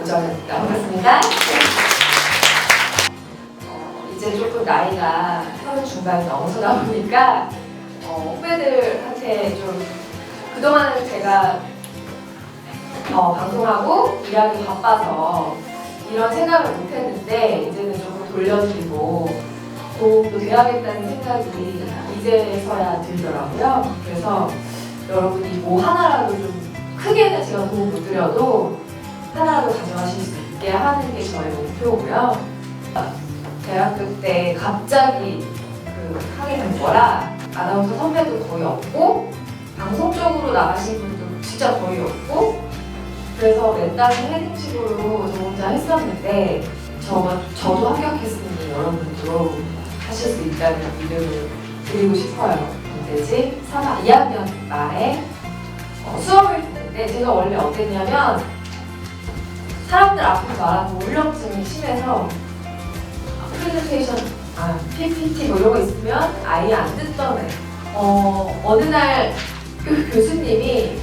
도전했다. 반갑습니다. 어, 이제 조금 나이가 서른 중반이 넘어서다 보니까 어, 후배들한테 좀 그동안은 제가 어, 방송하고 일하기 바빠서 이런 생각을 못했는데 이제는 조금 돌려드리고 도움도 돼야겠다는 생각이 이제서야 들더라고요. 그래서 여러분이 뭐 하나라도 좀 크게는 제가 도움 못 드려도 하나라도 가져가실 수 있게 하는 게 저의 목표고요. 대학교 때 갑자기 그 하게 된 거라 아나운서 선배도 거의 없고 방송 쪽으로 나가신 분도 진짜 거의 없고 그래서 맨땅에 헤딩식으로 저 혼자 했었는데 저, 저도 합격했으니 여러분도 하실 수 있다는 믿음을 드리고 싶어요. 문제지 3학 2학년 말에 어, 듣는데 제가 원래 어땠냐면 사람들 앞에서 말하는 울렁증이 심해서 프레젠테이션, 아, PPT 뭐 이런 거 있으면 아예 안 듣던 애. 어, 어느 날 교- 교수님이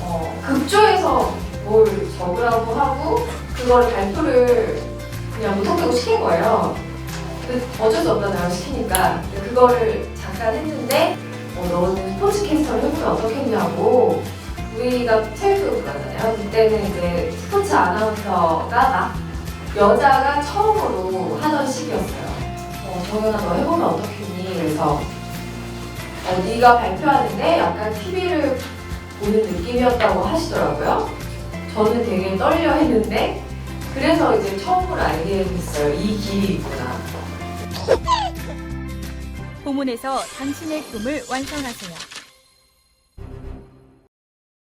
어, 급조해서 뭘 적으라고 하고 그걸 발표를 그냥 못하고 시킨 거예요. 어쩔 수 없잖아요, 시키니까. 그거를 잠깐 했는데 어, 너는 스포츠 캐스터를 해보면 어떻겠냐고 우리가 체육교육 가잖아요. 그때는 이제 스포츠 아나운서가 막 여자가 처음으로 하던 시기였어요. 어, 정연아 너 해보면 어떻겠니? 그래서 어, 네가 발표하는데 약간 TV를 보는 느낌이었다고 하시더라고요. 저는 되게 떨려 했는데 그래서 이제 처음으로 알게 됐어요. 이 길이 있구나. 고문에서 당신의 꿈을 완성하세요.